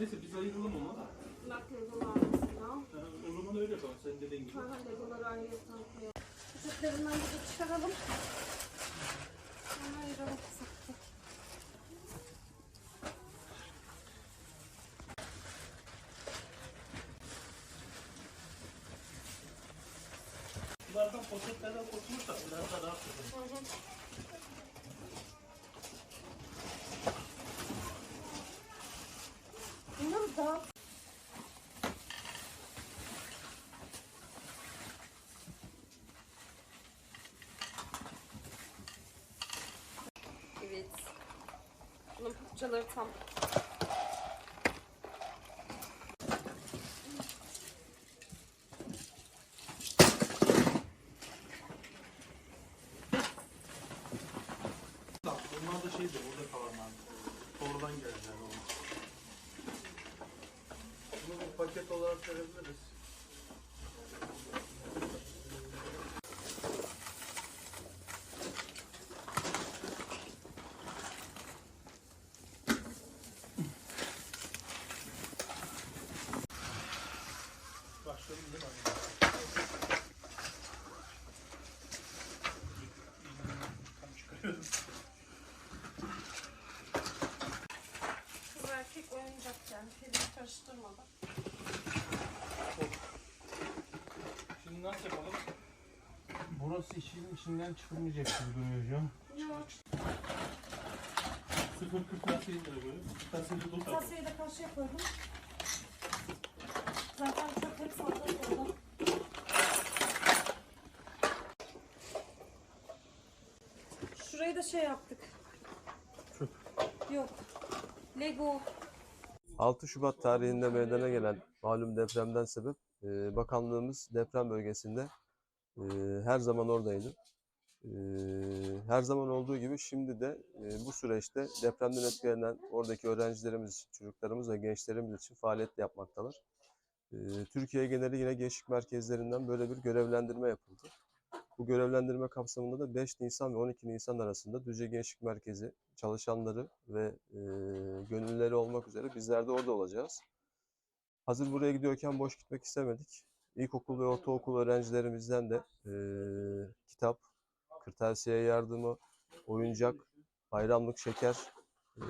Neyse biz ayıralım onu. Bak legolar mesela. Ha, o zaman öyle yapalım sen dediğin gibi. Sonra legoları ayrıca koyalım. Bir de çıkaralım. Sonra ayıralım saklı. Bunlardan poşetlerden kurtulursak biraz daha rahat Daha Evet. Bunun parçaları tam. Bunlar da şeydi orada kalanlar. Doğrudan gelenler o. Bunu bir paket olarak verebiliriz. Erkek oyuncak yani. Pelin karıştırmadan. Şimdi nasıl yapalım? Burası işin içinden çıkılmayacak gibi duruyor hocam. Yok. 0.40 nasıl indire böyle? Tasarı dur tabii. Kasayı da karşıya koydum. Zaten çok hep fazla koydum. Şurayı da şey yaptık. Yok. Lego 6 Şubat tarihinde meydana gelen malum depremden sebep e, bakanlığımız deprem bölgesinde e, her zaman oradaydı. E, her zaman olduğu gibi şimdi de e, bu süreçte depremden etkilenen oradaki öğrencilerimiz için, çocuklarımız ve gençlerimiz için faaliyet yapmaktalar. E, Türkiye geneli yine gençlik merkezlerinden böyle bir görevlendirme yapıldı. Bu görevlendirme kapsamında da 5 Nisan ve 12 Nisan arasında Düzce Gençlik Merkezi çalışanları ve e, gönüllüleri olmak üzere bizler de orada olacağız. Hazır buraya gidiyorken boş gitmek istemedik. İlkokul ve ortaokul öğrencilerimizden de e, kitap, kırtasiye yardımı, oyuncak, bayramlık şeker e,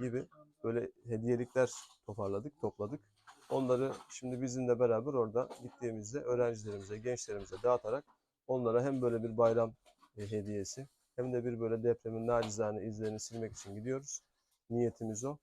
gibi böyle hediyelikler toparladık, topladık. Onları şimdi bizimle beraber orada gittiğimizde öğrencilerimize, gençlerimize dağıtarak onlara hem böyle bir bayram e, hediyesi hem de bir böyle depremin nacizane izlerini silmek için gidiyoruz. Niyetimiz o.